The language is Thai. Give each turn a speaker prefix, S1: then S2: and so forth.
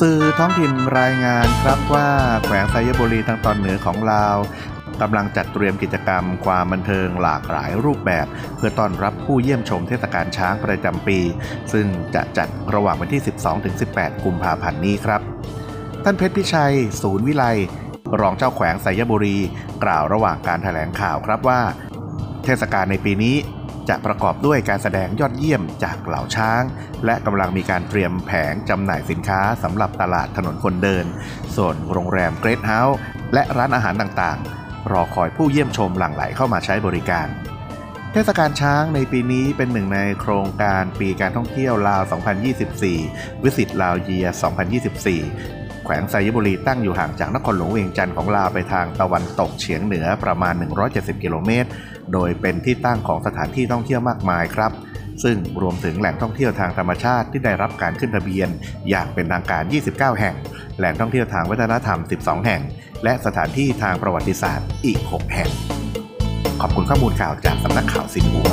S1: สื่อท้องถิ่นรายงานครับว่าแขวงไซยบุรีทางตอนเหนือของลาวกำลังจัดเตรียมกิจกรรมความบันเทิงหลากหลายรูปแบบ เพื่อต้อนรับผู้เยี่ยมชมเทศกาลช้างประจำปี ซึ่งจะจัดระหว่างวันที่ 12-18 กุมภาพันธ์นี้ครับ ท่านเพชรพิชัย ศูนย์วิไล รองเจ้าแขวงไสยบุรี กล่าวระหว่างการแถลงข่าวครับว่า เทศกาลในปีนี้จะประกอบด้วยการแสดงยอดเยี่ยมจากเหล่าช้าง และกำลังมีการเตรียมแผงจำหน่ายสินค้าสำหรับตลาดถนนคนเดิน ส่วนโรงแรมเกรทเฮาส์และร้านอาหารต่างๆ รอคอยผู้เยี่ยมชมหลั่งไหลเข้ามาใช้บริการ เทศกาลช้างในปีนี้เป็นหนึ่งในโครงการปีการท่องเที่ยวลาว 2024 วิสิตลาวเยีย 2024 แขวงไซยบุรีตั้งอยู่ห่างจากนครหลวงเวียงจันทร์ของลาวไปทางตะวันตกเฉียงเหนือประมาณ 170 กิโลเมตร โดยเป็นที่ตั้งของสถานที่ท่องเที่ยวมากมายครับ ซึ่งรวมถึงแหล่งท่องเที่ยวทางธรรมชาติที่ได้รับการขึ้นทะเบียน อย่างเป็นทางการ 29 แห่ง แหล่งท่องเที่ยวทางวัฒนธรรม 12 แห่ง และสถานที่ทางประวัติศาสตร์อีก 6 แห่ง ขอบคุณข้อมูลข่าวจากสำนักข่าวสินหัว